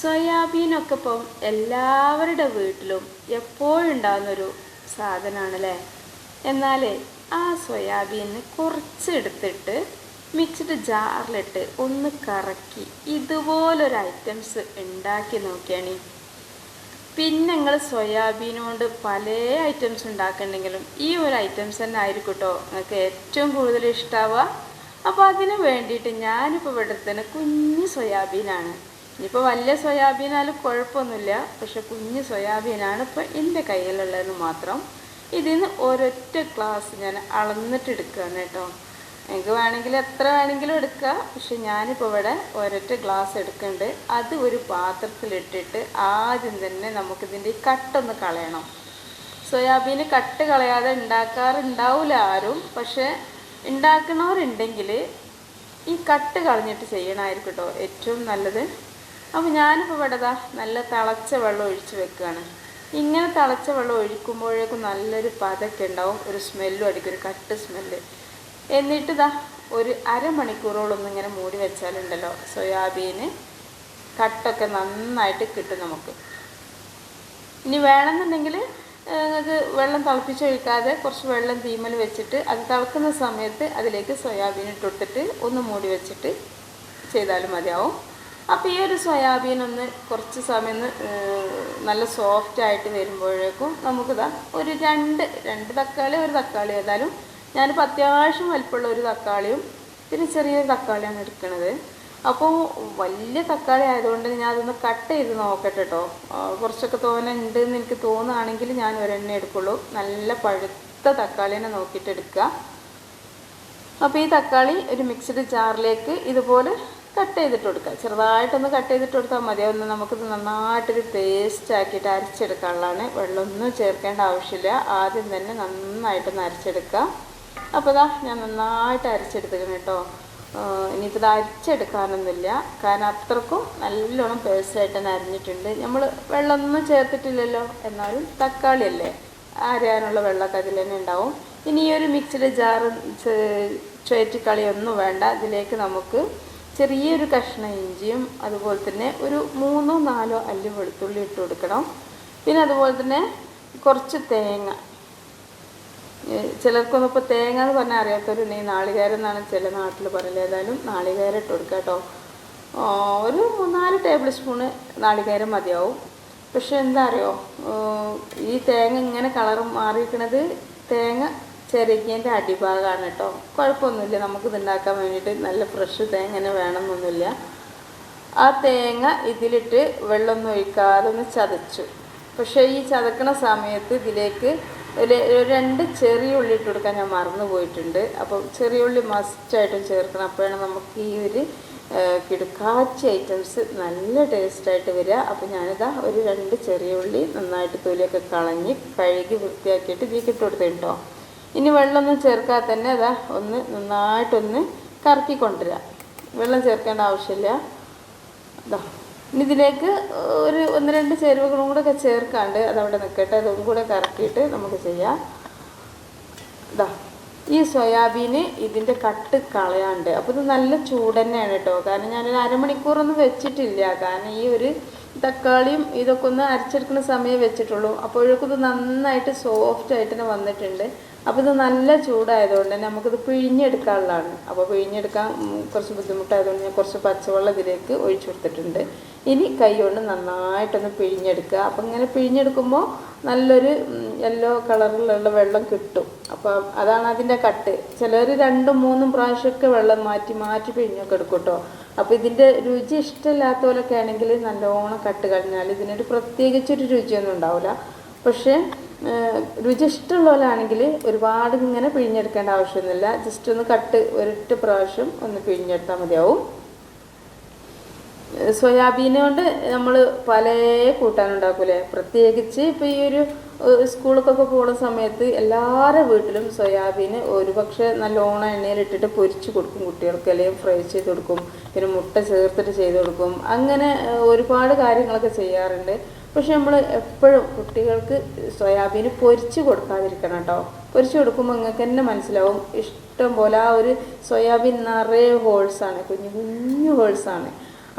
സോയാബീനൊക്കെ ഇപ്പം എല്ലാവരുടെ വീട്ടിലും എപ്പോഴും ഉണ്ടാകുന്നൊരു സാധനമാണല്ലേ എന്നാൽ ആ സോയാബീന് കുറച്ച് എടുത്തിട്ട് മിക്സിഡ് ജാറിലിട്ട് ഒന്ന് കറക്കി ഇതുപോലൊരു ഐറ്റംസ് ഉണ്ടാക്കി നോക്കിയാണ്. പിന്നെ നിങ്ങൾ സോയാബീൻ കൊണ്ട് പല ഐറ്റംസ് ഉണ്ടാക്കുന്നുണ്ടെങ്കിലും ഈ ഒരു ഐറ്റംസ് തന്നെ ആയിരിക്കും കേട്ടോ നിങ്ങൾക്ക് ഏറ്റവും കൂടുതൽ ഇഷ്ടമാവുക അപ്പോൾ അതിന് വേണ്ടിയിട്ട് ഞാനിപ്പോൾ ഇവിടെ തന്നെ കുഞ്ഞ് സോയാബീനാണ് ഇനിയിപ്പോൾ വലിയ സോയാബീനാലും കുഴപ്പമൊന്നുമില്ല. പക്ഷെ കുഞ്ഞ് സോയാബീനാണ് ഇപ്പോൾ എന്റെ കയ്യിലുള്ളതെന്ന് മാത്രം ഇതിൽ നിന്ന് ഒരൊറ്റ ഗ്ലാസ് ഞാൻ അളന്നിട്ട് എടുക്കുകയാണ് കേട്ടോ. എനിക്ക് വേണമെങ്കിൽ എത്ര വേണമെങ്കിലും എടുക്കുക പക്ഷെ ഞാനിപ്പോൾ ഇവിടെ ഒരൊറ്റ ഗ്ലാസ് എടുക്കുന്നുണ്ട്. അത് ഒരു പാത്രത്തിലിട്ടിട്ട് ആദ്യം തന്നെ നമുക്കിതിന്റെ ഈ കട്ടൊന്ന് കളയണം. സോയാബീന് കട്ട് കളയാതെ ഉണ്ടാക്കാറുണ്ടാവില്ല ആരും. പക്ഷേ ഉണ്ടാക്കണവരുണ്ടെങ്കിൽ ഈ കട്ട് കളഞ്ഞിട്ട് ചെയ്യണമായിരിക്കും കേട്ടോ ഏറ്റവും നല്ലത്. അപ്പോൾ ഞാനിപ്പോൾ ഇവിടെ നല്ല തിളച്ച വെള്ളം ഒഴിച്ച് വെക്കുകയാണ് ഇങ്ങനെ തിളച്ച വെള്ളം ഒഴിക്കുമ്പോഴേക്കും നല്ലൊരു പതൊക്കെ ഉണ്ടാവും. ഒരു സ്മെല്ലും അടിക്കും. ഒരു കട്ട് സ്മെല്ല് എന്നിട്ട് ഇതാ ഒരു അരമണിക്കൂറോളം ഇങ്ങനെ മൂടി വെച്ചാലുണ്ടല്ലോ സോയാബീന്. കട്ടൊക്കെ നന്നായിട്ട് കിട്ടും നമുക്ക്. ഇനി വേണമെന്നുണ്ടെങ്കിൽ നിങ്ങൾക്ക് വെള്ളം തിളപ്പിച്ചൊഴിക്കാതെ കുറച്ച് വെള്ളം തീമൽ വെച്ചിട്ട് അത് തിളക്കുന്ന സമയത്ത് അതിലേക്ക് സോയാബീൻ ഇട്ട് കൊടുത്തിട്ട് ഒന്ന് മൂടി വെച്ചിട്ട് ചെയ്താലും മതിയാവും. അപ്പോൾ ഈ ഒരു സോയാബീൻ ഒന്ന് കുറച്ച് സമയം നല്ല സോഫ്റ്റ് ആയിട്ട് വരുമ്പോഴേക്കും നമുക്കിതാ ഒരു രണ്ട് രണ്ട് തക്കാളി ഒരു തക്കാളി ഏതായാലും ഞാനിപ്പോൾ അത്യാവശ്യം വലിപ്പമുള്ള ഒരു തക്കാളിയും പിന്നെ ചെറിയൊരു തക്കാളിയാണ് എടുക്കുന്നത് അപ്പോൾ വലിയ തക്കാളി ആയതുകൊണ്ട് ഞാൻ അതൊന്ന് കട്ട് ചെയ്ത് നോക്കട്ടെ കേട്ടോ കുറച്ചൊക്കെ തോനെ ഉണ്ട് എന്ന് എനിക്ക് തോന്നുകയാണെങ്കിൽ ഞാൻ ഒരെണ്ണ എടുക്കുള്ളൂ. നല്ല പഴുത്ത തക്കാളിനെ നോക്കിയിട്ട് എടുക്കുക. അപ്പോൾ ഈ തക്കാളി ഒരു മിക്സ്ഡ് ജാറിലേക്ക് ഇതുപോലെ കട്ട് ചെയ്തിട്ട് കൊടുക്കുക ചെറുതായിട്ടൊന്ന് കട്ട് ചെയ്തിട്ട് കൊടുത്താൽ മതി. ഒന്ന് നമുക്കിത് നന്നായിട്ടൊരു പേസ്റ്റ് ആക്കിയിട്ട് അരച്ചെടുക്കാനുള്ളതാണ്. വെള്ളമൊന്നും ചേർക്കേണ്ട ആവശ്യമില്ല. ആദ്യം തന്നെ നന്നായിട്ടൊന്ന് അരച്ചെടുക്കുക. അപ്പോൾ ഇതാ ഞാൻ നന്നായിട്ട് അരച്ചെടുത്തിരുന്നു കേട്ടോ. ഇനിയിപ്പോൾ ഇത് അരച്ചെടുക്കാനൊന്നുമില്ല. കാരണം അത്രക്കും നല്ലോണം പേസ്റ്റായിട്ട് തന്നെ അരിഞ്ഞിട്ടുണ്ട്. നമ്മൾ വെള്ളമൊന്നും ചേർത്തിട്ടില്ലല്ലോ. എന്നാലും തക്കാളിയല്ലേ? അരയാനുള്ള വെള്ളമൊക്കെ അതിൽ തന്നെ ഉണ്ടാവും. ഇനി ഈ ഒരു മിക്സിഡ് ജാറ് ചേറ്റിക്കളിയൊന്നും വേണ്ട. ഇതിലേക്ക് നമുക്ക് ചെറിയൊരു കഷ്ണം ഇഞ്ചിയും അതുപോലെ തന്നെ ഒരു മൂന്നോ നാലോ അല്ലി വെളുത്തുള്ളി ഇട്ട് കൊടുക്കണം. പിന്നെ അതുപോലെ തന്നെ കുറച്ച് തേങ്ങ. ചിലർക്കൊന്നും ഇപ്പോൾ തേങ്ങ എന്ന് പറഞ്ഞാൽ അറിയാത്തവരുണ്ടെങ്കിൽ നാളികേരം എന്നാണ് ചില നാട്ടിൽ പറയൽ. ഏതായാലും നാളികേരം ഇട്ട് കൊടുക്കുക കേട്ടോ. ഒരു മൂന്നാൽ ടേബിൾ സ്പൂണ് നാളികേരം മതിയാവും. പക്ഷെ എന്താ അറിയോ? ഈ തേങ്ങ ഇങ്ങനെ കളർ മാറിയിരിക്കണത് തേങ്ങ ചിരകിയതിന്റെ അടിഭാഗമാണ് കേട്ടോ കുഴപ്പമൊന്നുമില്ല. നമുക്കിത് ഉണ്ടാക്കാൻ വേണ്ടിയിട്ട് നല്ല ഫ്രഷ് തേങ്ങ തന്നെ വേണമെന്നൊന്നുമില്ല. ആ തേങ്ങ ഇതിലിട്ട് വെള്ളമൊന്നും ഒഴിക്കാതെ ഒന്ന് ചതച്ചു. പക്ഷേ ഈ ചതക്കണ സമയത്ത് ഇതിലേക്ക് ഒരു രണ്ട് ചെറിയ ഉള്ളി ഇട്ട് കൊടുക്കാൻ ഞാൻ മറന്നു പോയിട്ടുണ്ട്. അപ്പം ചെറിയ ഉള്ളി മസ്റ്റായിട്ടും ചേർക്കണം. അപ്പോഴാണ് നമുക്ക് ഈ ഒരു കിടുക്കാച്ചി ഐറ്റംസ് നല്ല ടേസ്റ്റായിട്ട് വരിക. അപ്പോൾ ഞാനിതാ ഒരു രണ്ട് ചെറിയ ഉള്ളി നന്നായിട്ട് തൊലിയൊക്കെ കളഞ്ഞ് കഴുകി വൃത്തിയാക്കിയിട്ട് ഇതിലേക്ക് ഇട്ട് കൊടുത്തു കേട്ടോ ഇനി വെള്ളമൊന്നും ചേർക്കാതെ തന്നെ അതാ ഒന്ന് നന്നായിട്ടൊന്ന് കറക്കി വെള്ളം ചേർക്കേണ്ട ആവശ്യമില്ല. അതാ ഇനി ഇതിലേക്ക് ഒരു ഒന്ന് രണ്ട് ചേരുവകളും കൂടെ ഒക്കെ ചേർക്കാണ്ട് അതവിടെ നിൽക്കട്ടെ. അതും കൂടെ കറക്കിയിട്ട് നമുക്ക് ചെയ്യാം. ഇതാ ഈ സോയാബീന് ഇതിന്റെ കട്ട് കളയാണ്ട്. അപ്പോൾ ഇത് നല്ല ചൂട് തന്നെയാണ് കേട്ടോ. കാരണം ഞാനൊരു അരമണിക്കൂറൊന്നും വെച്ചിട്ടില്ല. കാരണം ഈ ഒരു തക്കാളിയും ഇതൊക്കെ ഒന്ന് അരച്ചെടുക്കുന്ന സമയം വെച്ചിട്ടുള്ളൂ. അപ്പോഴേക്കും ഇത് നന്നായിട്ട് സോഫ്റ്റ് ആയിട്ട് തന്നെ വന്നിട്ടുണ്ട്. അപ്പോൾ ഇത് നല്ല ചൂടായതുകൊണ്ട് തന്നെ നമുക്കിത് പിഴിഞ്ഞെടുക്കാനുള്ളതാണ്. അപ്പോൾ പിഴിഞ്ഞെടുക്കാൻ കുറച്ച് ബുദ്ധിമുട്ടായതുകൊണ്ട് ഞാൻ കുറച്ച് പച്ചവെള്ളം ഇതിലേക്ക് ഒഴിച്ചു കൊടുത്തിട്ടുണ്ട്. ഇനി കൈ കൊണ്ട് നന്നായിട്ടൊന്ന് പിഴിഞ്ഞെടുക്കുക. അപ്പോൾ ഇങ്ങനെ പിഴിഞ്ഞെടുക്കുമ്പോൾ നല്ലൊരു യെല്ലോ കളറിലുള്ള വെള്ളം കിട്ടും. അപ്പോൾ അതാണ് അതിന്റെ കട്ട്. ചിലർ രണ്ടും മൂന്നും പ്രാവശ്യമൊക്കെ വെള്ളം മാറ്റി മാറ്റി പിഴിഞ്ഞൊക്കെ എടുക്കും കേട്ടോ അപ്പോൾ ഇതിന്റെ രുചി ഇഷ്ടമില്ലാത്ത പോലൊക്കെ ആണെങ്കിൽ നല്ലോണം കട്ട് കഴിഞ്ഞാൽ ഇതിനൊരു പ്രത്യേകിച്ചൊരു രുചിയൊന്നും ഉണ്ടാവില്ല പക്ഷേ രുചി ഇഷ്ടമുള്ളവരാണെങ്കിൽ ഒരുപാട് ഇങ്ങനെ പിഴിഞ്ഞെടുക്കേണ്ട ആവശ്യമൊന്നുമില്ല. ജസ്റ്റ് ഒന്ന് കട്ട് ഒരൊറ്റ പ്രാവശ്യം ഒന്ന് പിഴിഞ്ഞെടുത്താൽ മതിയാവും. സോയാബീൻ കൊണ്ട് നമ്മൾ പല കൂട്ടാനുണ്ടാക്കൂലേ പ്രത്യേകിച്ച് ഇപ്പോൾ ഈ ഒരു സ്കൂളൊക്കെ പോകുന്ന സമയത്ത് എല്ലാവരുടെ വീട്ടിലും സോയാബീൻ ഒരുപക്ഷെ നല്ലോണം എണ്ണയിലിട്ടിട്ട് പൊരിച്ച് കൊടുക്കും കുട്ടികൾക്ക്. അല്ലെങ്കിൽ ഫ്രൈ ചെയ്ത് കൊടുക്കും. പിന്നെ മുട്ട ചേർത്തിട്ട് ചെയ്ത് കൊടുക്കും. അങ്ങനെ ഒരുപാട് കാര്യങ്ങളൊക്കെ ചെയ്യാറുണ്ട്. പക്ഷെ നമ്മൾ എപ്പോഴും കുട്ടികൾക്ക് സോയാബീൻ പൊരിച്ച് കൊടുക്കാതിരിക്കണം കേട്ടോ. പൊരിച്ച് കൊടുക്കുമ്പോൾ നിങ്ങൾക്ക് തന്നെ മനസ്സിലാവും. ഇഷ്ടം പോലെ ആ ഒരു സോയാബീൻ നിറയെ ഹോൾസാണ് കുഞ്ഞു കുഞ്ഞു ഹോൾസാണ്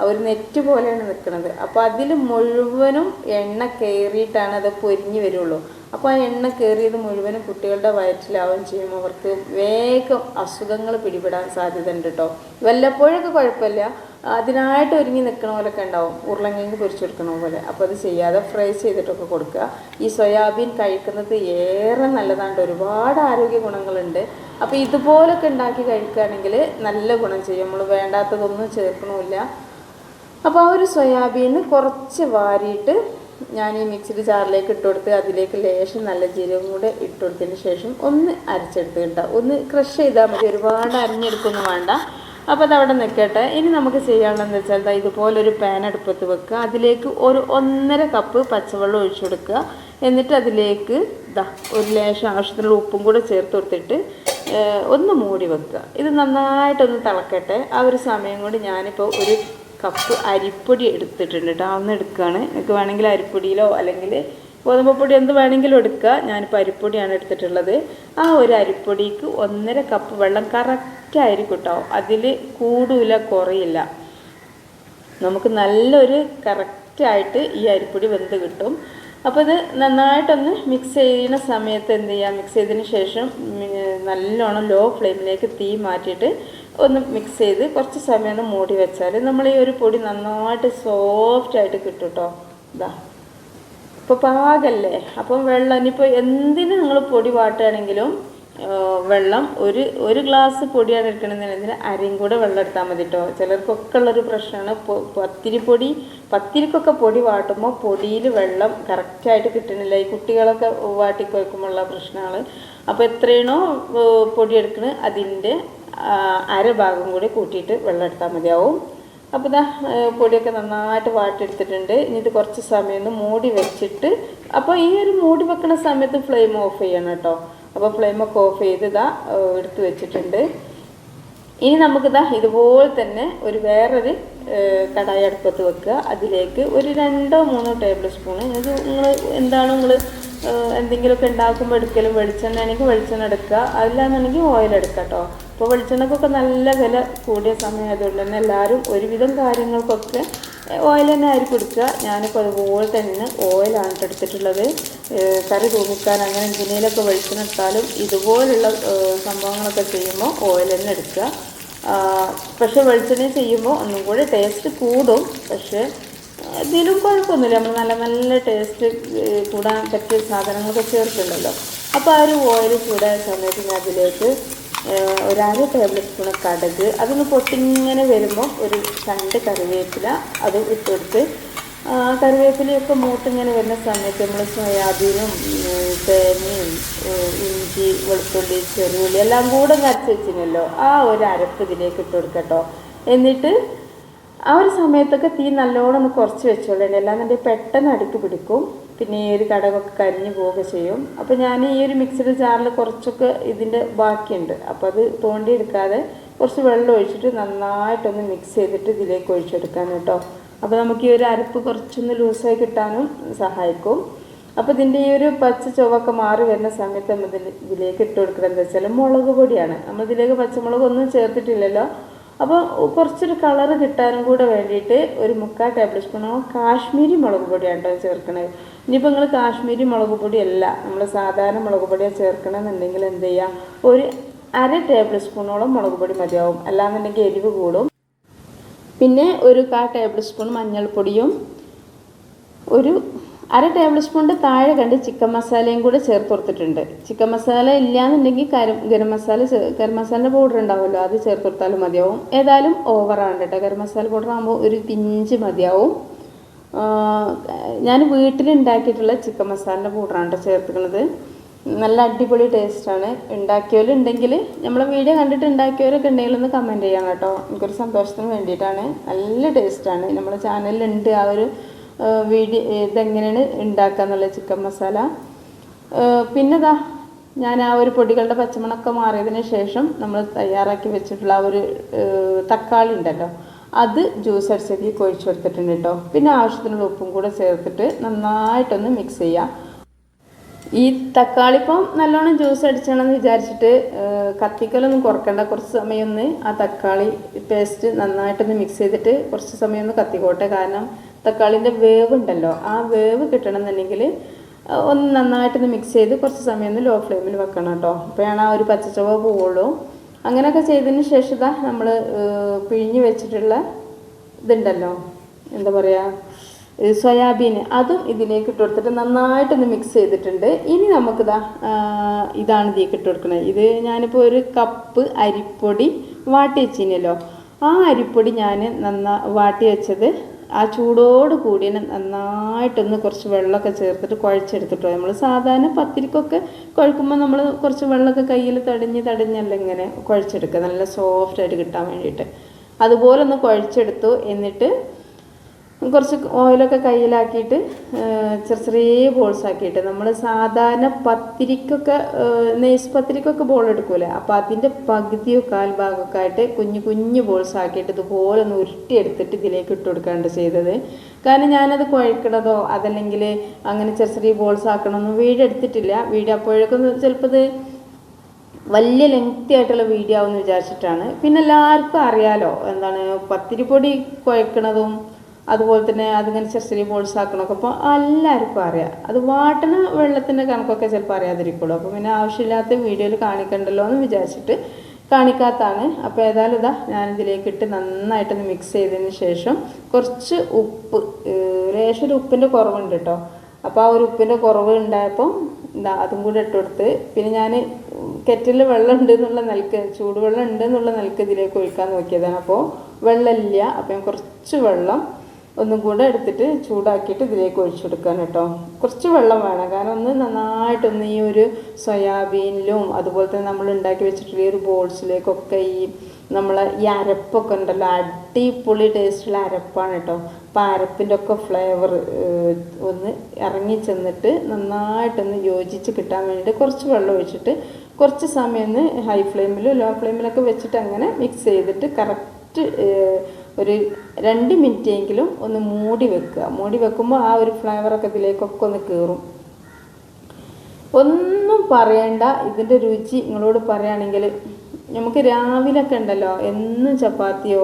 ഒരു നെറ്റ് പോലെയാണ് നിൽക്കുന്നത് അപ്പോൾ അതിൽ മുഴുവനും എണ്ണ കയറിയിട്ടാണ് അത് പൊരിഞ്ഞ് വരുള്ളൂ. അപ്പോൾ ആ എണ്ണ കയറിയത് മുഴുവനും കുട്ടികളുടെ വയറ്റിലാവുകയും ചെയ്യുമ്പോൾ അവർക്ക് വേഗം അസുഖങ്ങൾ പിടിപെടാൻ സാധ്യത ഉണ്ട് കേട്ടോ. വല്ലപ്പോഴൊക്കെ കുഴപ്പമില്ല. അതിനായിട്ട് ഒരുങ്ങി നിൽക്കണ പോലൊക്കെ ഉണ്ടാവും. ഉരുളങ്കിഴങ്ങ് പൊരിച്ചെടുക്കണ പോലെ. അപ്പോൾ അത് ചെയ്യാതെ ഫ്രൈ ചെയ്തിട്ടൊക്കെ കൊടുക്കുക. ഈ സോയാബീൻ കഴിക്കുന്നത് ഏറെ നല്ലതാണ് ഒരുപാട് ആരോഗ്യ ഗുണങ്ങളുണ്ട്. അപ്പോൾ ഇതുപോലൊക്കെ ഉണ്ടാക്കി കഴിക്കുകയാണെങ്കിൽ നല്ല ഗുണം ചെയ്യും. നമ്മൾ വേണ്ടാത്തതൊന്നും ചേർക്കണമില്ല. അപ്പോൾ ആ ഒരു സോയാബീന് കുറച്ച് വാരിയിട്ട് ഞാൻ ഈ മിക്സിഡ് ജാറിലേക്ക് ഇട്ട് കൊടുത്ത് അതിലേക്ക് ലേശം നല്ല ജീരകം കൂടെ ഇട്ട് കൊടുത്തതിന് ശേഷം ഒന്ന് അരച്ചെടുത്ത് കിട്ടുക ഒന്ന് ക്രഷ് ചെയ്താൽ മതി. ഒരുപാട് അരിഞ്ഞെടുക്കൊന്നും വേണ്ട. അപ്പോൾ അതവിടെ നിൽക്കട്ടെ. ഇനി നമുക്ക് ചെയ്യാനുള്ളതെന്ന് വെച്ചാൽ ഇതുപോലൊരു പാൻ അടുപ്പത്ത് വെക്കുക. അതിലേക്ക് ഒരു ഒന്നര കപ്പ് പച്ചവെള്ളം ഒഴിച്ചു കൊടുക്കുക. എന്നിട്ട് അതിലേക്ക് ദാ ഒരു ലേശം ആവശ്യത്തിനുള്ള ഉപ്പും കൂടെ ചേർത്ത് കൊടുത്തിട്ട് ഒന്ന് മൂടി വെക്കുക. ഇത് നന്നായിട്ടൊന്ന് തിളക്കട്ടെ. ആ ഒരു സമയം കൊണ്ട് ഞാനിപ്പോൾ ഒരു കപ്പ് അരിപ്പൊടി എടുത്തിട്ടുണ്ട്. കേട്ടോ അന്ന് എടുക്കുകയാണ്. നിങ്ങൾക്ക് വേണമെങ്കിൽ അരിപ്പൊടിയിലോ അല്ലെങ്കിൽ ഗോതമ്പപ്പൊടി എന്ത് വേണമെങ്കിലും എടുക്കുക. ഞാനിപ്പോൾ അരിപ്പൊടിയാണ് എടുത്തിട്ടുള്ളത്. ആ ഒരു അരിപ്പൊടിക്ക് ഒന്നര കപ്പ് വെള്ളം കറക്റ്റ് ആയിരിക്കും കേട്ടോ അതിൽ കൂടൂല കുറയില്ല. നമുക്ക് നല്ലൊരു കറക്റ്റായിട്ട് ഈ അരിപ്പൊടി വെന്ത് കിട്ടും. അപ്പോൾ ഇത് നന്നായിട്ടൊന്ന് മിക്സ് ചെയ്യുന്ന സമയത്ത് എന്ത് ചെയ്യുക? മിക്സ് ചെയ്തതിന് ശേഷം നല്ലോണം ലോ ഫ്ലെയിമിലേക്ക് തീ മാറ്റിയിട്ട് ഒന്ന് മിക്സ് ചെയ്ത് കുറച്ച് സമയം ഒന്ന് മൂടി വെച്ചാൽ നമ്മൾ ഈ ഒരു പൊടി നന്നായിട്ട് സോഫ്റ്റായിട്ട് കിട്ടും കേട്ടോ ഇതാ ഇപ്പോൾ പാകല്ലേ? അപ്പം വെള്ളം ഇനിയിപ്പോൾ എന്തിന് നിങ്ങൾ പൊടി വാട്ടുകയാണെങ്കിലും വെള്ളം ഒരു ഒരു ഗ്ലാസ് പൊടിയാണ് എടുക്കണമെന്നുണ്ടെങ്കിൽ അരിയും കൂടെ വെള്ളം എടുത്താൽ മതി കേട്ടോ ചിലർക്കൊക്കെ ഉള്ളൊരു പ്രശ്നമാണ് പത്തിരി പത്തിരിപ്പൊടി പത്തിരിക്കൊക്കെ പൊടി വാട്ടുമ്പോൾ പൊടിയിൽ വെള്ളം കറക്റ്റായിട്ട് കിട്ടണില്ല. ഈ കുട്ടികളൊക്കെ വാട്ടി പ്രശ്നമാണ് അപ്പോൾ എത്രയാണോ പൊടി എടുക്കണത് അതിന്റെ അര ഭാഗം കൂടി കൂട്ടിയിട്ട് വെള്ളം എടുത്താൽ മതിയാവും. അപ്പോൾ ഇതാ പൊടിയൊക്കെ നന്നായിട്ട് വാട്ടിയെടുത്തിട്ടുണ്ട് ഇനി ഇത് കുറച്ച് സമയം ഒന്ന് മൂടി വെച്ചിട്ട് അപ്പോൾ ഈ ഒരു മൂടി വെക്കുന്ന സമയത്ത് ഫ്ലെയിം ഓഫ് ചെയ്യണം കേട്ടോ. അപ്പോൾ ഫ്ലെയിമൊക്കെ ഓഫ് ചെയ്ത് ഇതാ എടുത്ത് വെച്ചിട്ടുണ്ട്. ഇനി നമുക്കിതാ ഇതുപോലെ തന്നെ ഒരു വേറൊരു കടായി അടുപ്പത്ത് വെക്കുക. അതിലേക്ക് ഒരു രണ്ടോ മൂന്നോ ടേബിൾ സ്പൂൺ ഇത് നിങ്ങൾ എന്താണ് നിങ്ങൾ എന്തെങ്കിലുമൊക്കെ ഉണ്ടാക്കുമ്പോൾ എടുക്കലും വെളിച്ചെണ്ണ ആണെങ്കിൽ വെളിച്ചെണ്ണ എടുക്കുക. അല്ലാന്നുണ്ടെങ്കിൽ ഓയിൽ എടുക്കാം കേട്ടോ. ഇപ്പോൾ വെളിച്ചെണ്ണക്കൊക്കെ നല്ല വില കൂടിയ സമയമായതുകൊണ്ട് തന്നെ എല്ലാവരും ഒരുവിധം കാര്യങ്ങൾക്കൊക്കെ ഓയിൽ തന്നെ ആയിരിക്കും എടുക്കുക. ഞാനിപ്പോൾ അതുപോലെ തന്നെ ഓയിലാണ് എടുത്തിട്ടുള്ളത്. കറി തൂമിക്കാൻ അങ്ങനെ എന്തിനേലൊക്കെ വെളിച്ചെണ്ണ എടുത്താലും ഇതുപോലുള്ള സംഭവങ്ങളൊക്കെ ചെയ്യുമ്പോൾ ഓയിൽ തന്നെ എടുക്കുക. പക്ഷേ വെളിച്ചെണ്ണ ചെയ്യുമ്പോൾ ഒന്നും കൂടി ടേസ്റ്റ് കൂടും. പക്ഷേ ഇതിലും കുഴപ്പമൊന്നുമില്ല. നമ്മൾ നല്ല നല്ല ടേസ്റ്റ് കൂടാൻ പറ്റിയ സാധനങ്ങളൊക്കെ ചേർക്കുന്നുണ്ടല്ലോ അപ്പോൾ ആ ഒരു ഓയിൽ ചൂടായ സമയത്ത് ഞാൻ അതിലേക്ക് ഒരു അര ടേബിൾ സ്പൂൺ കടുക്. അതൊന്ന് പൊട്ടിങ്ങനെ വരുമ്പോൾ ഒരു രണ്ട് കറിവേപ്പില അത് ഇട്ടെടുത്ത് കറിവേപ്പിലയൊക്കെ മൂട്ടിങ്ങനെ വരുന്ന സമയത്ത് നമ്മൾ സോയാബീനും തേങ്ങയും ഇഞ്ചി വെളുത്തുള്ളി ചെറുള്ളി എല്ലാം കൂടെ നരച്ച് വെച്ചിരുന്നല്ലോ. ആ ഒരു അരപ്പ് ഇതിലേക്ക് ഇട്ട് കൊടുക്കട്ടോ. എന്നിട്ട് ആ ഒരു സമയത്തൊക്കെ തീ നല്ലോണം ഒന്ന് കുറച്ച് വെച്ചോളൂ. അല്ലാന്നുണ്ടെങ്കിൽ പെട്ടെന്ന് അടുക്കി പിടിക്കും. പിന്നെ ഈ ഒരു കടകൊക്കെ കരിഞ്ഞു പോവുക ചെയ്യും. അപ്പോൾ ഞാൻ ഈ ഒരു മിക്സഡ് ജാറിൽ കുറച്ചൊക്കെ ഇതിന്റെ ബാക്കിയുണ്ട്. അപ്പോൾ അത് തോണ്ടിയെടുക്കാതെ കുറച്ച് വെള്ളം ഒഴിച്ചിട്ട് നന്നായിട്ടൊന്ന് മിക്സ് ചെയ്തിട്ട് ഇതിലേക്ക് ഒഴിച്ചെടുക്കാൻ കേട്ടോ. അപ്പോൾ നമുക്ക് ഈ ഒരു അരപ്പ് കുറച്ചൊന്ന് ലൂസായി കിട്ടാനും സഹായിക്കും. അപ്പോൾ ഇതിന്റെ ഈ ഒരു പച്ച ചുവക്കെ മാറി വരുന്ന സമയത്ത് നമ്മൾ ഇതിലേക്ക് ഇട്ട് കൊടുക്കുന്നത് എന്താ വെച്ചാൽ മുളക് പൊടിയാണ്. നമ്മൾ ഇതിലേക്ക് പച്ചമുളക് ഒന്നും ചേർത്തിട്ടില്ലല്ലോ. അപ്പോൾ കുറച്ചൊരു കളർ കിട്ടാനും കൂടെ വേണ്ടിയിട്ട് ഒരു മുക്കാൽ ടേബിൾ സ്പൂൺ കാശ്മീരി മുളക് പൊടിയാണ് കേട്ടോ ചേർക്കണത്. ഇനിയിപ്പോൾ നിങ്ങൾ കാശ്മീരി മുളക് പൊടിയല്ല നമ്മൾ സാധാരണ മുളക് പൊടിയാണ് ചേർക്കണമെന്നുണ്ടെങ്കിൽ എന്ത് ചെയ്യുക ഒരു അര ടേബിൾ സ്പൂണോളം മുളക് പൊടി മതിയാവും. അല്ലാന്നുണ്ടെങ്കിൽ എരിവ് കൂടും. പിന്നെ ഒരു കാ ടേബിൾ സ്പൂൺ മഞ്ഞൾപ്പൊടിയും ഒരു അര ടേബിൾ സ്പൂണിന്റെ താഴെ കണ്ട് ചിക്കൻ മസാലയും കൂടെ ചേർത്ത് കൊടുത്തിട്ടുണ്ട്. ചിക്കൻ മസാല ഇല്ലയെന്നുണ്ടെങ്കിൽ കരം ഗരം മസാല ഗരം മസാലന്റെ പൗഡർ ഉണ്ടാവുമല്ലോ അത് ചേർത്ത് കൊടുത്താലും മതിയാവും. ഏതായാലും ഓവറാണ് കേട്ടോ ഗരം മസാല പൗഡർ ആകുമ്പോൾ ഒരു പിഞ്ച് മതിയാവും. ഞാൻ വീട്ടിലുണ്ടാക്കിയിട്ടുള്ള ചിക്കൻ മസാലന്റെ പൗഡറാണ് കേട്ടോ ചേർത്തിക്കുന്നത് നല്ല അടിപൊളി ടേസ്റ്റാണ്. ഉണ്ടാക്കിയവരുണ്ടെങ്കിൽ നമ്മളെ വീഡിയോ കണ്ടിട്ട് ഉണ്ടാക്കിയവരൊക്കെ ഉണ്ടെങ്കിൽ ഒന്ന് കമന്റ് ചെയ്യണം കേട്ടോ. എനിക്കൊരു സന്തോഷത്തിന് വേണ്ടിയിട്ടാണ്. നല്ല ടേസ്റ്റാണ്. നമ്മുടെ ചാനലിലുണ്ട് ആ ഒരു വീഡിയോ ഇതെങ്ങനെയാണ് ഉണ്ടാക്കുക എന്നുള്ള ചിക്കൻ മസാല. പിന്നെതാ ഞാൻ ആ ഒരു പൊടികളുടെ പച്ചമണമൊക്കെ മാറിയതിന് ശേഷം നമ്മൾ തയ്യാറാക്കി വെച്ചിട്ടുള്ള ആ ഒരു തക്കാളി ഉണ്ടല്ലോ. അത് ജ്യൂസ് അടിച്ചേക്ക് ഒഴിച്ചു കൊടുത്തിട്ടുണ്ട് കേട്ടോ പിന്നെ ആവശ്യത്തിനുള്ള ഉപ്പും കൂടെ ചേർത്തിട്ട് നന്നായിട്ടൊന്ന് മിക്സ് ചെയ്യാം. ഈ തക്കാളിപ്പം നല്ലോണം ജ്യൂസ് അടിച്ചണമെന്ന് വിചാരിച്ചിട്ട് കത്തിക്കലൊന്നും കുറക്കണ്ട. കുറച്ച് സമയം ഒന്ന് ആ തക്കാളി പേസ്റ്റ് നന്നായിട്ടൊന്ന് മിക്സ് ചെയ്തിട്ട് കുറച്ച് സമയം ഒന്ന് കത്തിക്കോട്ടെ. കാരണം തക്കാളിന്റെ വേവ് ഉണ്ടല്ലോ ആ വേവ് കിട്ടണമെന്നുണ്ടെങ്കിൽ ഒന്ന് നന്നായിട്ടൊന്ന് മിക്സ് ചെയ്ത് കുറച്ച് സമയം ഒന്ന് ലോ ഫ്ലെയിമിൽ വെക്കണം കേട്ടോ അപ്പോഴാണ് ആ ഒരു പച്ചച്ചവ പോവുള്ളൂ. അങ്ങനെയൊക്കെ ചെയ്തതിന് ശേഷം ഇതാ നമ്മൾ പിഴിഞ്ഞ് വെച്ചിട്ടുള്ള ഇതുണ്ടല്ലോ. എന്താ പറയുക സോയാബീൻ. അതും ഇതിലേക്ക് ഇട്ട് കൊടുത്തിട്ട് നന്നായിട്ടൊന്ന് മിക്സ് ചെയ്തിട്ടുണ്ട്. ഇനി നമുക്കിതാ ഇതാണ് ഇതിലേക്ക് ഇട്ട് കൊടുക്കുന്നത്. ഇത് ഞാനിപ്പോൾ ഒരു കപ്പ് അരിപ്പൊടി വാട്ടി വെച്ചിനല്ലോ ആ അരിപ്പൊടി ഞാൻ നന്നാ വാട്ടി വെച്ചത് ആ ചൂടോട് കൂടി നന്നായിട്ടൊന്ന് കുറച്ച് വെള്ളമൊക്കെ ചേർത്തിട്ട് കുഴച്ചെടുത്തിട്ടോ. നമ്മൾ സാധാരണ പത്തിരിക്കൊക്കെ കുഴക്കുമ്പോൾ നമ്മൾ കുറച്ച് വെള്ളമൊക്കെ കയ്യിൽ തടഞ്ഞ് തടഞ്ഞല്ല ഇങ്ങനെ കുഴച്ചെടുക്കുക. നല്ല സോഫ്റ്റായിട്ട് കിട്ടാൻ വേണ്ടിയിട്ട്. അതുപോലെ ഒന്ന് കുഴച്ചെടുത്തു. എന്നിട്ട് കുറച്ച് ഓയിലൊക്കെ കയ്യിലാക്കിയിട്ട് ചെറിയ ചെറിയ ബോൾസ് ആക്കിയിട്ട്. നമ്മൾ സാധാരണ പത്തിരിക്കൊക്കെ നെയ്സ് പത്തിരിക്കൊക്കെ ബോൾ എടുക്കൂലേ? അപ്പോൾ അതിന്റെ പകുതിയോ കാൽ ഭാഗമൊക്കെ ആയിട്ട് കുഞ്ഞു കുഞ്ഞു ബോൾസ് ആക്കിയിട്ട് ഇതുപോലെ ഒന്ന് ഉരുട്ടിയെടുത്തിട്ട് ഇതിലേക്ക് ഇട്ട് കൊടുക്കാണ്ട് ചെയ്തത്. കാരണം ഞാനത് കുഴക്കണതോ അതല്ലെങ്കിൽ അങ്ങനെ ചെറിയ ചെറിയ ബോൾസ് ആക്കണമെന്നും വീഡിയോ എടുത്തിട്ടില്ല. വീഡിയോ അപ്പോഴേക്കും ചിലപ്പോൾ ഇത് വലിയ ലെങ്തി ആയിട്ടുള്ള വീഡിയോ ആവുമെന്ന് വിചാരിച്ചിട്ടാണ്. പിന്നെ എല്ലാവർക്കും അറിയാലോ എന്താണ് പത്തിരിപ്പൊടി കുഴക്കണതും അതുപോലെ തന്നെ ബോൾസ് ആക്കണമൊക്കെ അപ്പോൾ എല്ലാവർക്കും അറിയാം. അത് വാട്ടണ വെള്ളത്തിന്റെ കണക്കൊക്കെ ചിലപ്പോൾ അറിയാതിരിക്കുള്ളൂ. അപ്പോൾ പിന്നെ ആവശ്യമില്ലാത്ത വീഡിയോയിൽ കാണിക്കണ്ടല്ലോ എന്ന് വിചാരിച്ചിട്ട് കാണിക്കാത്താണ് അപ്പോൾ ഏതായാലും ഇതാ ഞാനിതിലേക്ക് ഇട്ട് നന്നായിട്ടൊന്ന് മിക്സ് ചെയ്തതിന് ശേഷം കുറച്ച് ഉപ്പ് ലേശം ഒരു ഉപ്പിന്റെ കുറവുണ്ട് കേട്ടോ. അപ്പോൾ ആ ഒരു ഉപ്പിന്റെ കുറവ് ഉണ്ടായപ്പോൾ എന്താ അതും കൂടെ ഇട്ട് കൊടുത്ത് പിന്നെ ഞാൻ കെറ്റിൽ വെള്ളം ഉണ്ട് എന്നുള്ള നിലയ്ക്ക് ചൂടുവെള്ളം ഉണ്ട് എന്നുള്ള നിലയ്ക്ക് ഇതിലേക്ക് ഒഴിക്കാൻ നോക്കിയതാണ്. അപ്പോൾ വെള്ളമില്ല. അപ്പം കുറച്ച് വെള്ളം ഒന്നും കൂടെ എടുത്തിട്ട് ചൂടാക്കിയിട്ട് ഇതിലേക്ക് ഒഴിച്ചു കൊടുക്കാൻ കേട്ടോ. കുറച്ച് വെള്ളം വേണം. കാരണം ഒന്ന് നന്നായിട്ടൊന്ന് ഈ ഒരു സോയാബീനിലും അതുപോലെ തന്നെ നമ്മൾ ഉണ്ടാക്കി വെച്ചിട്ടുള്ള ഈ ഒരു ബോൾസിലേക്കൊക്കെ ഈ നമ്മളെ ഈ അരപ്പൊക്കെ ഉണ്ടല്ലോ അടിപൊളി ടേസ്റ്റുള്ള അരപ്പാണ് കേട്ടോ. അപ്പം അരപ്പിന്റെ ഒക്കെ ഫ്ലേവർ ഒന്ന് ഇറങ്ങി ചെന്നിട്ട് നന്നായിട്ടൊന്ന് യോജിച്ച് കിട്ടാൻ വേണ്ടിയിട്ട് കുറച്ച് വെള്ളം ഒഴിച്ചിട്ട് കുറച്ച് സമയം ഒന്ന് ഹൈ ഫ്ലെയിമിലോ ലോ ഫ്ലെയിമിലൊക്കെ വെച്ചിട്ട് അങ്ങനെ മിക്സ് ചെയ്തിട്ട് കറക്റ്റ് ഒരു രണ്ട് മിനിറ്റ് എങ്കിലും ഒന്ന് മൂടി വെക്കുക. മൂടി വെക്കുമ്പോൾ ആ ഒരു ഫ്ലേവറൊക്കെ ഇതിലേക്കൊക്കെ ഒന്ന് കയറും ഒന്നും പറയണ്ട. ഇതിന്റെ രുചി നിങ്ങളോട് പറയുകയാണെങ്കിൽ നമുക്ക് രാവിലൊക്കെ ഉണ്ടല്ലോ. എന്നും ചപ്പാത്തിയോ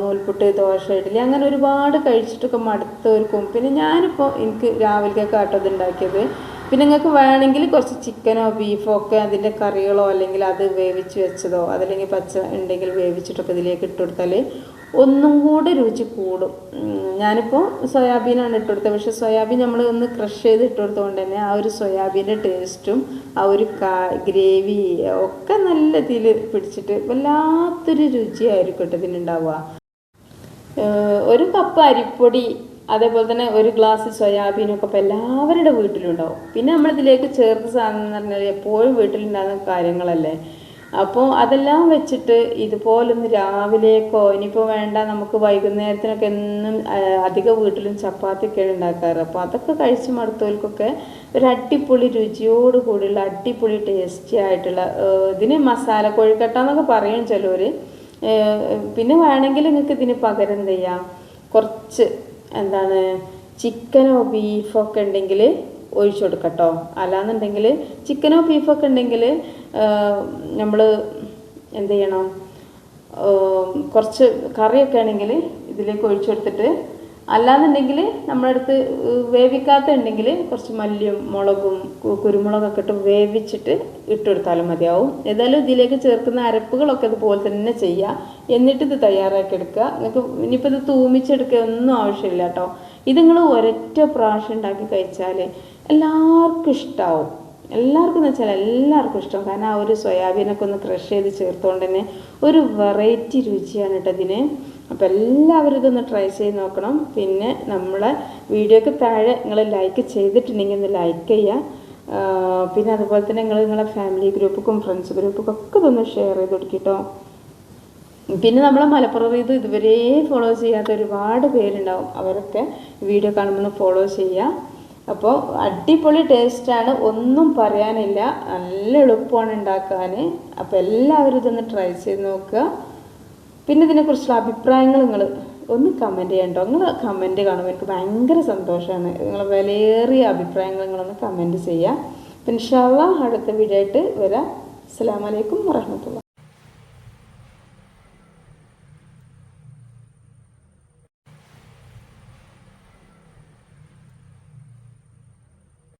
നൂൽപുട്ട് ദോശ ഇഡ്ഡലി അങ്ങനെ ഒരുപാട് കഴിച്ചിട്ടൊക്കെ മടുത്തവർക്കും പിന്നെ ഞാനിപ്പോൾ എനിക്ക് രാവിലേക്കൊക്കെ ആട്ടോ ഉണ്ടാക്കിയത്. പിന്നെ നിങ്ങൾക്ക് വേണമെങ്കിൽ കുറച്ച് ചിക്കനോ ബീഫോ ഒക്കെ അതിന്റെ കറികളോ അല്ലെങ്കിൽ അത് വേവിച്ച് വെച്ചതോ അതല്ലെങ്കിൽ പച്ച ഉണ്ടെങ്കിൽ വേവിച്ചിട്ടൊക്കെ ഇതിലേക്ക് ഇട്ട് കൊടുത്താൽ ഒന്നും കൂടെ രുചി കൂടും. ഞാനിപ്പോൾ സോയാബീനാണ് ഇട്ട് കൊടുത്തത് പക്ഷേ സോയാബീൻ നമ്മൾ ഒന്ന് ക്രഷ് ചെയ്ത് ഇട്ട് കൊടുത്തതുകൊണ്ട് തന്നെ ആ ഒരു സോയാബീന്റെ ടേസ്റ്റും ആ ഒരു കാ ഗ്രേവി ഒക്കെ നല്ല ഇതിൽ പിടിച്ചിട്ട് വല്ലാത്തൊരു രുചിയായിരിക്കും കേട്ടോ ഇതിനുണ്ടാവുക. ഒരു കപ്പ് അരിപ്പൊടി അതേപോലെ തന്നെ ഒരു ഗ്ലാസ് സോയാബീനൊക്കെ ഇപ്പോൾ എല്ലാവരുടെ വീട്ടിലുണ്ടാവും പിന്നെ നമ്മളിതിലേക്ക് ചേർത്ത് സാധനം എന്ന് പറഞ്ഞാൽ എപ്പോഴും വീട്ടിലുണ്ടാകുന്ന കാര്യങ്ങളല്ലേ? അപ്പോൾ അതെല്ലാം വെച്ചിട്ട് ഇതുപോലൊന്ന് രാവിലേക്കോ ഇനിയിപ്പോൾ വേണ്ട നമുക്ക് വൈകുന്നേരത്തിനൊക്കെ എന്നും അധികം വീട്ടിലും ചപ്പാത്തിയൊക്കെയാണ് ഉണ്ടാക്കാറ്. അപ്പോൾ അതൊക്കെ കഴിച്ച് മടുത്തവർക്കൊക്കെ ഒരു അടിപൊളി രുചിയോട് കൂടിയുള്ള അടിപൊളി ടേസ്റ്റി ആയിട്ടുള്ള ഇതിന് മസാല കോഴിക്കട്ട എന്നൊക്കെ പറയും ചിലവർ പിന്നെ വേണമെങ്കിൽ നിങ്ങൾക്ക് ഇതിന് പകരം എന്ത് ചെയ്യാം? കുറച്ച് എന്താണ് ചിക്കനോ ബീഫോ ഒക്കെ ഉണ്ടെങ്കിൽ ഒഴിച്ചു കൊടുക്കട്ടോ. അല്ലാന്നുണ്ടെങ്കിൽ ചിക്കനോ ബീഫൊക്കെ ഉണ്ടെങ്കിൽ നമ്മൾ എന്ത് ചെയ്യണം? കുറച്ച് കറിയൊക്കെ ആണെങ്കിൽ ഇതിലേക്ക് ഒഴിച്ചു കൊടുത്തിട്ട് അല്ലാന്നുണ്ടെങ്കിൽ നമ്മുടെ അടുത്ത് വേവിക്കാത്ത ഉണ്ടെങ്കിൽ കുറച്ച് മല്ലിയും മുളകും കുരുമുളകൊക്കെ ഇട്ട് വേവിച്ചിട്ട് ഇട്ടെടുത്താലും മതിയാവും. ഏതായാലും ഇതിലേക്ക് ചേർക്കുന്ന അരപ്പുകളൊക്കെ ഇതുപോലെ തന്നെ ചെയ്യുക. എന്നിട്ട് ഇത് തയ്യാറാക്കി എടുക്കുക. നിങ്ങൾക്ക് ഇനിയിപ്പോൾ ഇത് തൂമിച്ചെടുക്കുക ഒന്നും ആവശ്യമില്ല കേട്ടോ. ഇത് നിങ്ങൾ ഒരൊറ്റ പ്രാവശ്യം ഉണ്ടാക്കി കഴിച്ചാൽ എല്ലാവർക്കും ഇഷ്ടമാവും എല്ലാവർക്കും എന്ന് വെച്ചാൽ എല്ലാവർക്കും ഇഷ്ടം. കാരണം ആ ഒരു സോയാബീനൊക്കെ ഒന്ന് ക്രഷ് ചെയ്ത് ചേർത്തുകൊണ്ട് തന്നെ ഒരു വെറൈറ്റി രുചിയാണ് കേട്ടോ ഇതിന്. അപ്പോൾ എല്ലാവരും ഇതൊന്ന് ട്രൈ ചെയ്ത് നോക്കണം. പിന്നെ നമ്മളെ വീഡിയോക്ക് താഴെ നിങ്ങൾ ലൈക്ക് ചെയ്തിട്ടുണ്ടെങ്കിൽ ഒന്ന് ലൈക്ക് ചെയ്യുക പിന്നെ അതുപോലെ തന്നെ നിങ്ങൾ നിങ്ങളെ ഫാമിലി ഗ്രൂപ്പുക്കും ഫ്രണ്ട്സ് ഗ്രൂപ്പുക്കും ഒക്കെ ഇതൊന്ന് ഷെയർ ചെയ്ത് കൊടുക്കിട്ടോ പിന്നെ നമ്മളെ മലപ്പുറം ഇത് ഇതുവരെ ഫോളോ ചെയ്യാത്ത ഒരുപാട് പേരുണ്ടാവും. അവരൊക്കെ വീഡിയോ കാണുമ്പോൾ ഫോളോ ചെയ്യുക അപ്പോൾ അടിപൊളി ടേസ്റ്റാണ് ഒന്നും പറയാനില്ല. നല്ല എളുപ്പമാണ് ഉണ്ടാക്കാൻ അപ്പോൾ എല്ലാവരും ഇതൊന്ന് ട്രൈ ചെയ്ത് നോക്കുക. പിന്നെ ഇതിനെക്കുറിച്ചുള്ള അഭിപ്രായങ്ങൾ നിങ്ങൾ ഒന്ന് കമന്റ് ചെയ്യണ്ടോ നിങ്ങൾ കമന്റ് കാണുമ്പോൾ എനിക്ക് ഭയങ്കര സന്തോഷമാണ്. നിങ്ങൾ വിലയേറിയ അഭിപ്രായങ്ങൾ നിങ്ങളൊന്ന് കമന്റ് ചെയ്യുക. പിന്നെ ഇൻഷാല്ല അടുത്ത വീഡിയോ ആയിട്ട് വരാം. അസ്സാം വലൈക്കും വറഹമത്തുള്ള